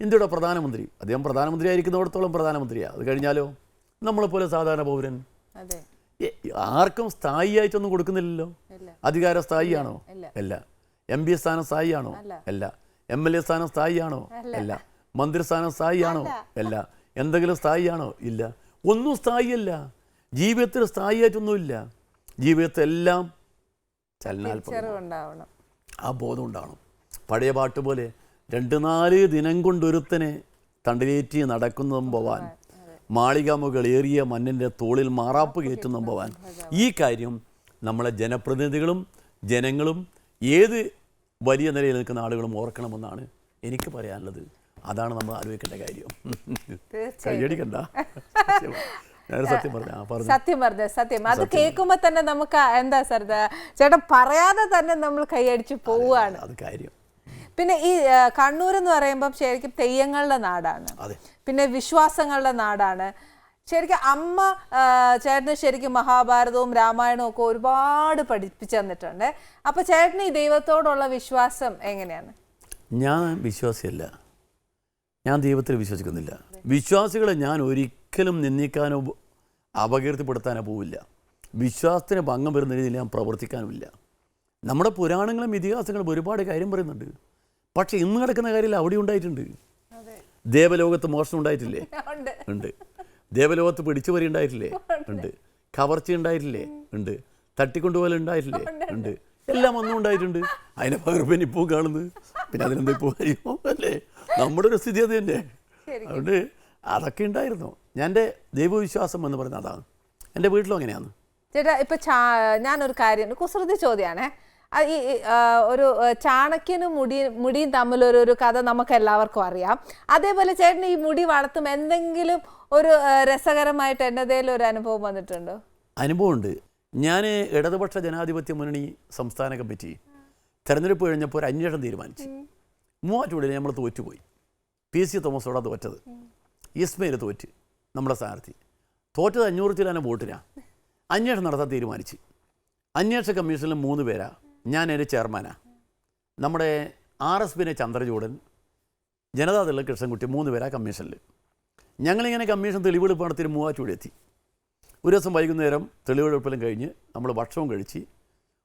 ഇന്ത്യയുടെ പ്രധാനമന്ത്രി. അദ്ദേഹം പ്രധാനമന്ത്രി ആയിരിക്കുന്നിടത്തോളം പ്രധാനമന്ത്രിയാണ് അത് കഴിഞ്ഞാലോ? നമ്മളെപ്പോലെ സാധാരണ പൗരൻ. ആർക്കും സ്ഥായിയായിട്ടൊന്നും കൊടുക്കുന്നില്ലല്ലോ? അധികാര സ്ഥായിയാണോ. അല്ല. എം പി സ്ഥാനം സ്ഥായിയാണോ? അല്ല. അല്ല. എം എൽ എ സ്ഥാനം സ്ഥായിയാണോ? അല്ല. മന്ത്രിസ്ഥാനം സ്ഥായിയാണോ? അല്ല. എന്തെങ്കിലും സ്ഥായിയാണോ? ഇല്ല. ഒന്നും സ്ഥായിയല്ല. ജീവിതത്തിൽ സ്ഥായിയായിട്ടൊന്നുമില്ല ജീവിതത്തിൽ എല്ലാം ചലനാത്മകം ആ ബോധം ഉണ്ടാവണം. പഴയ പാട്ട് പോലെ രണ്ട് നാല് ദിനം കൊണ്ടൊരുത്തനെ തണ്ടിലേറ്റി നടക്കുന്നതും പോവാൻ മാളികാമുകൾ ഏറിയ മണ്ണിന്റെ തോളിൽ മാറാപ്പ് കയറ്റുന്നതും പോവാൻ. ഈ കാര്യം നമ്മളെ ജനപ്രതിനിധികളും ജനങ്ങളും ഏത് വലിയ നിലയിൽ നിൽക്കുന്ന ആളുകളും ഓർക്കണമെന്നാണ് എനിക്ക് പറയാനുള്ളത്. അതാണ് നമ്മൾ ആലോചിക്കേണ്ട കാര്യം. കയ്യടിക്കണ്ട. സത്യം പറഞ്ഞ സത്യം അത് കേൾക്കുമ്പോ തന്നെ നമുക്ക് എന്താ സാർ ചേട്ടൻ പറയാതെ തന്നെ നമ്മൾ കൈയടിച്ച് പോവുകയാണ്. അത് കാര്യം. പിന്നെ ഈ കണ്ണൂർ എന്ന് പറയുമ്പോൾ ശരിക്കും തെയ്യങ്ങളുടെ നാടാണ്. പിന്നെ വിശ്വാസങ്ങളുടെ നാടാണ്. ശരിക്കും അമ്മ ചേട്ടന് ശരിക്കും മഹാഭാരതവും രാമായണവും ഒക്കെ ഒരുപാട് പഠിപ്പിച്ചു തന്നിട്ടുണ്ട്. അപ്പൊ ചേട്ടന് ഈ ദൈവത്തോടുള്ള വിശ്വാസം എങ്ങനെയാണ്? ഞാൻ വിശ്വാസിയല്ല. ഞാൻ ദൈവത്തിൽ വിശ്വസിക്കുന്നില്ല. വിശ്വാസികളെ ഞാൻ ഒരിക്കലും നിന്ദിക്കാനോ അപകീർത്തിപ്പെടുത്താനോ പോവില്ല. വിശ്വാസത്തിന് ഭംഗം വരുന്ന രീതിയിൽ ഞാൻ പ്രവർത്തിക്കാനുമില്ല. നമ്മുടെ പുരാണങ്ങളും ഇതിഹാസങ്ങളും ഒരുപാട് കാര്യം പറയുന്നുണ്ട്. പക്ഷേ ഇന്ന് നടക്കുന്ന കാര്യത്തിൽ അവിടെ ഉണ്ടായിട്ടുണ്ട്. ദേവലോകത്ത് മോഷണം ഉണ്ടായിട്ടില്ലേ? ഉണ്ട്. ദേവലോകത്ത് പിടിച്ചുപറി ഉണ്ടായിട്ടില്ലേ? ഉണ്ട്. കവർച്ച ഉണ്ടായിട്ടില്ലേ? ഉണ്ട്. തട്ടിക്കൊണ്ടുപോലെ ഉണ്ടായിട്ടില്ലേ? ഉണ്ട് എല്ലാം ഒന്നും ഉണ്ടായിട്ടുണ്ട്. അതിനെ പകർപ്പൻ ഇപ്പോൾ കാണുന്നത് പിന്നെ അതിനെന്താ ഇപ്പോൾ അറിയുമോ? അല്ലേ? നമ്മുടെ ഒരു സ്ഥിതി അത് തന്നെ. അതുകൊണ്ട് അതൊക്കെ ഉണ്ടായിരുന്നു. ഞാൻ എന്റെ ദൈവവിശ്വാസം എന്ന് പറയുന്നത് അതാണ്. എന്റെ വീട്ടിലും അങ്ങനെയാണ്. ചേട്ടാ ഇപ്പൊ ഞാനൊരു കാര്യം കുസൃതി ചോദ്യമാണേ. ഈ ഒരു ചാണക്യനും മുടി മുടിയും തമ്മിലൊരു ഒരു കഥ നമുക്ക് എല്ലാവർക്കും അറിയാം. അതേപോലെ ചേട്ടന് ഈ മുടി വളർത്തും എന്തെങ്കിലും ഒരു രസകരമായിട്ട് എന്നതേലും ഒരു അനുഭവം വന്നിട്ടുണ്ടോ? അനുഭവമുണ്ട്. ഞാൻ ഇടതുപക്ഷ ജനാധിപത്യ മുന്നണി സംസ്ഥാന കമ്മിറ്റി തെരഞ്ഞെടുപ്പ് കഴിഞ്ഞപ്പോൾ ഒരു അന്വേഷണം തീരുമാനിച്ചു. മൂവാറ്റുപുഴയിൽ നമ്മൾ തോറ്റുപോയി. പി. സി. തോമസോടാ തോറ്റത്. ഇസ്മയിൽ തോറ്റ് നമ്മുടെ സ്ഥാനാർത്ഥി. തോറ്റത് അഞ്ഞൂറ് ചിലാണ് വോട്ടിനാണ് അന്വേഷണം നടത്താൻ തീരുമാനിച്ചു. അന്വേഷണ കമ്മീഷനിൽ മൂന്ന് പേരാ. എന്റെ ചെയർമാനാണ് നമ്മുടെ ആർ എസ് പിന്നെ ചന്ദ്രചൂഡൻ ജനതാദള കൃഷ്ണൻകുട്ടി മൂന്ന് പേരാ കമ്മീഷനിൽ ഞങ്ങളിങ്ങനെ കമ്മീഷൻ തെളിവെടുപ്പ് നടത്തി മൂവാറ്റുപുഴ എത്തി. ഒരു ദിവസം വൈകുന്നേരം തെളിവെടുപ്പെല്ലാം കഴിഞ്ഞ് നമ്മൾ ഭക്ഷണം കഴിച്ച്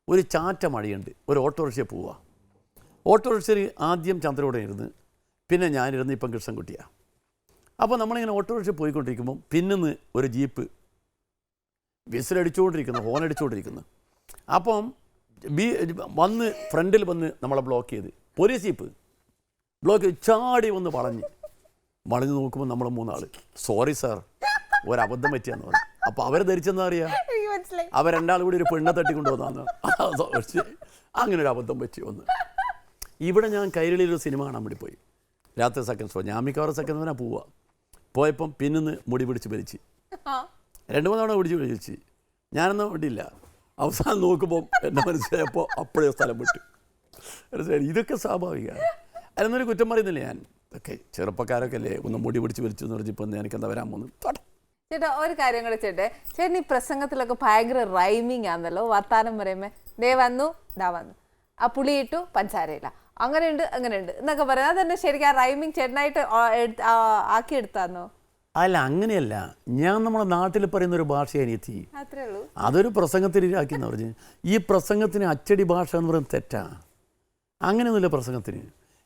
ഒരു ചാറ്റ മഴയുണ്ട് ഒരു ഓട്ടോറിക്ഷയിൽ പോവുക ഓട്ടോറിക്ഷയിൽ ആദ്യം ചന്ദ്രയോടെ ഇരുന്ന് പിന്നെ ഞാനിരുന്ന് ഇപ്പം കൃഷ്ണൻകുട്ടിയാണ് അപ്പോൾ നമ്മളിങ്ങനെ ഓട്ടോറിക്ഷ പോയിക്കൊണ്ടിരിക്കുമ്പം പിന്നിന്ന് ഒരു ജീപ്പ് വിസിലടിച്ചുകൊണ്ടിരിക്കുന്നു ഹോൺ അടിച്ചുകൊണ്ടിരിക്കുന്നു. അപ്പം ബി വന്ന് ഫ്രണ്ടിൽ വന്ന് നമ്മളെ ബ്ലോക്ക് ചെയ്ത്. പോലീസ് ജീപ്പ് ബ്ലോക്ക് ചെയ്ത് ചാടി വന്ന് വളഞ്ഞ്. വളഞ്ഞ് നോക്കുമ്പോൾ നമ്മൾ മൂന്നാൾ സോറി സാർ ഒരബദ്ധം പറ്റിയെന്ന് പറഞ്ഞു. അപ്പോൾ അവരെ ധരിച്ചെന്താ അറിയാം? അവർ രണ്ടാൾ കൂടി ഒരു പെണ്ണെ തട്ടിക്കൊണ്ടുവന്നാന്ന്. അങ്ങനെ ഒരു അബദ്ധം പറ്റി വന്ന്. ഇവിടെ ഞാൻ കൈരളിയിലൊരു സിനിമ കാണാൻ വേണ്ടി പോയി. രാത്രി സെക്കൻഡ് ഷോ ഞാൻ മിക്കവാറും സെക്കൻഡ് ഷോനാ പോവുക പോയപ്പം പിന്നിന്ന് മുടി പിടിച്ച് വലിച്ച് രണ്ട് മൂന്ന് തവണ പിടിച്ച് വലിച്ച് ഞാനൊന്നും വിട്ടില്ല അവസാനം നോക്കുമ്പോൾ എന്റെ മനസ്സിലായപ്പോൾ അപ്പോഴേ സ്ഥലം വിട്ടു. മനസ്സിലായി? ഇതൊക്കെ സ്വാഭാവികമാണ്. അതിനൊന്നൊരു കുറ്റം പറയുന്നില്ല ഞാൻ. ഇതൊക്കെ ചെറുപ്പക്കാരൊക്കെ അല്ലേ ഒന്ന് മുടി പിടിച്ച് വിളിച്ചു എന്ന് പറഞ്ഞപ്പോൾ എനിക്ക് എന്താ വരാൻ പോകുന്നു ചേട്ടാ ഒരു കാര്യം കൂടെ ചേട്ടേ. ചേട്ടൻ ഈ പ്രസംഗത്തിലൊക്കെ ഭയങ്കര റൈമിങ് ആണല്ലോ വർത്താനം പറയുമ്പോൾ ദേ വന്നു ദാ വന്നു. ആ പുളിയിട്ടു പഞ്ചാരയില്ല അങ്ങനെയുണ്ട് അങ്ങനെയുണ്ട്. എന്നൊക്കെ പറയാം അതെന്നെ ശരിക്കും ആ റൈമിങ് ചേട്ടനായിട്ട് ആക്കിയെടുത്താന്നോ? അല്ല അങ്ങനെയല്ല. ഞാൻ നമ്മുടെ നാട്ടിൽ പറയുന്ന ഒരു ഭാഷയാണ് എത്തി അത്രേ ഉള്ളൂ. അതൊരു പ്രസംഗത്തിന് എന്ന് പറഞ്ഞ്. ഈ പ്രസംഗത്തിന് അച്ചടി ഭാഷ എന്ന് പറയുന്നത് തെറ്റാ. അങ്ങനെയൊന്നുമില്ല പ്രസംഗത്തിന്.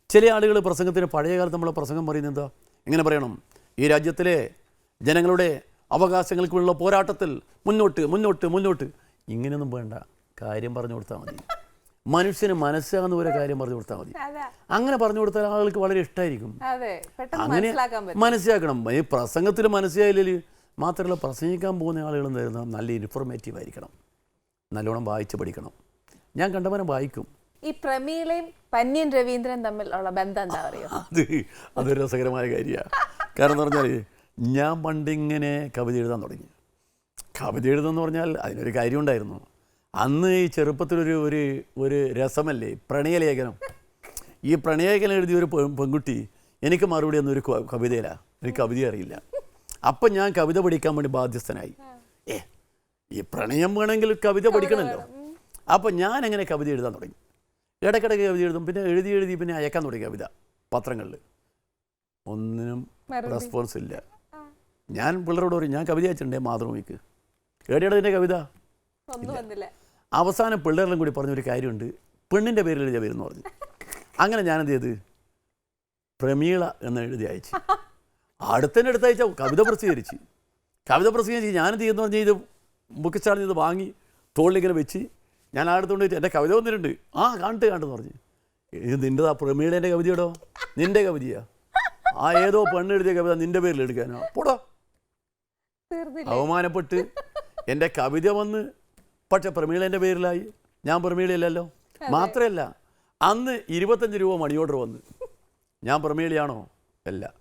ചില ആളുകൾ പ്രസംഗത്തിന് പഴയ കാലത്ത് നമ്മളെ പ്രസംഗം പറയുന്നത് എന്താ? എങ്ങനെ പറയണം. ഈ രാജ്യത്തിലെ ജനങ്ങളുടെ അവകാശങ്ങൾക്കുള്ള പോരാട്ടത്തിൽ മുന്നോട്ട് മുന്നോട്ട് മുന്നോട്ട്. ഇങ്ങനെയൊന്നും വേണ്ട. കാര്യം പറഞ്ഞു കൊടുത്താൽ മതി. മനുഷ്യന് മനസ്സിലാകുന്ന ഒരു കാര്യം പറഞ്ഞു കൊടുത്താൽ മതി. അങ്ങനെ പറഞ്ഞു കൊടുത്താൽ ആളുകൾക്ക് വളരെ ഇഷ്ടമായിരിക്കും അങ്ങനെ മനസ്സിലാക്കണം. ഈ പ്രസംഗത്തിൽ മനസ്സിലായില്ലെങ്കിൽ മാത്രമല്ല പ്രസംഗിക്കാൻ പോകുന്ന ആളുകൾ എന്തായിരുന്നു നല്ല ഇൻഫോർമേറ്റീവ് ആയിരിക്കണം. നല്ലോണം വായിച്ച് പഠിക്കണം. ഞാൻ കണ്ടവനെ വായിക്കും. ഈ പ്രമീളയും പന്യൻ രവീന്ദ്രൻ തമ്മിലുള്ള ബന്ധം എന്താ പറയുക അത് അതൊരു രസകരമായ കാര്യമാണ് കാരണം എന്ന് പറഞ്ഞാൽ ഞാൻ പണ്ടിങ്ങനെ കവിത എഴുതാൻ തുടങ്ങി. കവിത എഴുതെന്ന് പറഞ്ഞാൽ അതിനൊരു കാര്യം ഉണ്ടായിരുന്നു അന്ന് ഈ ചെറുപ്പത്തിലൊരു ഒരു ഒരു രസമല്ലേ? പ്രണയലേഖനം. ഈ പ്രണയലേഖനം എഴുതിയ ഒരു പെൺകുട്ടി എനിക്ക് മറുപടി ഒരു കവിതയില്ല എനിക്ക് കവിത അറിയില്ല. അപ്പം ഞാൻ കവിത പഠിക്കാൻ വേണ്ടി ബാധ്യസ്ഥനായി. ഏ ഈ പ്രണയം വേണമെങ്കിൽ കവിത പഠിക്കണമല്ലോ. അപ്പം ഞാൻ അങ്ങനെ കവിത എഴുതാൻ തുടങ്ങി. ഇടയ്ക്കിടയ്ക്ക് കവിത എഴുതും. പിന്നെ എഴുതി എഴുതി പിന്നെ അയക്കാൻ തുടങ്ങി കവിത പത്രങ്ങളിൽ. ഒന്നിനും റെസ്പോൺസ് ഇല്ല. ഞാൻ പിള്ളേരോട് പറയും ഞാൻ കവിത അയച്ചിട്ടുണ്ടേ മാതൃഭൂമിക്ക്? എവിടെയാണ് എന്റെ കവിത? ഒന്നും വന്നില്ല. അവസാനം പിള്ളേരെല്ലാം കൂടി പറഞ്ഞൊരു കാര്യമുണ്ട്. പെണ്ണിന്റെ പേരിൽ എഴുതിയ പേരെന്ന് പറഞ്ഞു. അങ്ങനെ ഞാനെന്ത് എന്ത് ചെയ്ത് പ്രമീള എന്ന് എഴുതി അയച്ചു. അടുത്തന്നെ അടുത്ത് അയച്ച കവിത പ്രസിദ്ധീകരിച്ച്. കവിത പ്രസിദ്ധീകരിച്ച് ഞാനെന്ത് എന്ത് ചെയ്യുന്നു പറഞ്ഞാൽ ഇത് ബുക്ക് സ്റ്റാളിൽ ഇത് വാങ്ങി തോളിലിങ്ങനെ വെച്ച് ഞാൻ ആ അടുത്തോണ്ട് വെച്ച് എന്റെ കവിത വന്നിട്ടുണ്ട്. ആ കാണട്ടെ കണ്ടു പറഞ്ഞു. ഇത് നിന്റെതാ പ്രമീളേന്റെ കവിതയോടോ? നിന്റെ കവിതയാ? ആ ഏതോ പെണ്ണ് എഴുതിയ കവിത നിന്റെ പേരിൽ എടുക്കാനോ. പോടോ. അവമാനപ്പെട്ട് എന്റെ കവിത വന്ന് പക്ഷെ പ്രമീളേന്റെ പേരിലായി. ഞാൻ പ്രമീളയല്ലല്ലോ. മാത്രമല്ല അന്ന് ഇരുപത്തഞ്ച് രൂപ മണി ഓർഡർ വന്ന്. ഞാൻ പ്രമീളയാണോ? അല്ല.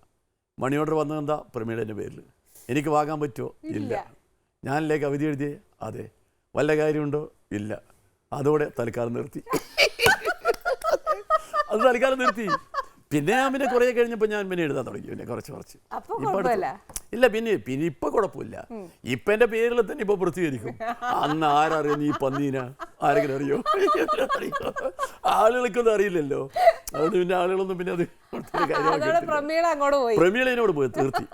മണി ഓർഡർ വന്നത് എന്താ? പ്രമീളേന്റെ പേരിൽ. എനിക്ക് വാങ്ങാൻ പറ്റുമോ? ഇല്ല. ഞാനല്ലേ കവിത എഴുതിയേ? അതെ. വല്ല കാര്യമുണ്ടോ? ഇല്ല. അതോടെ തൽക്കാലം നിർത്തി. അത് തൽക്കാലം നിർത്തി. പിന്നെ ഞാൻ പിന്നെ കുറേ കഴിഞ്ഞപ്പോൾ ഞാൻ പിന്നെ എഴുതാൻ തുടങ്ങി പിന്നെ കുറച്ച് കുറച്ച്. ഇല്ല പിന്നെ പിന്നെ ഇപ്പൊ കുഴപ്പമില്ല. ഇപ്പൊ എന്റെ പേരിൽ തന്നെ ഇപ്പൊ പ്രസിദ്ധീകരിക്കും അന്ന് ആരറിയോ നീ പന്നീന? ആരെങ്കിലും അറിയോ? അറിയോ? ആളുകൾക്കൊന്നും അറിയില്ലല്ലോ. അതുകൊണ്ട് പിന്നെ ആളുകളൊന്നും പിന്നെ അത് പ്രമീള അങ്ങോട്ട് പോയി. പ്രമീളനോട് പോയി തീർത്തി.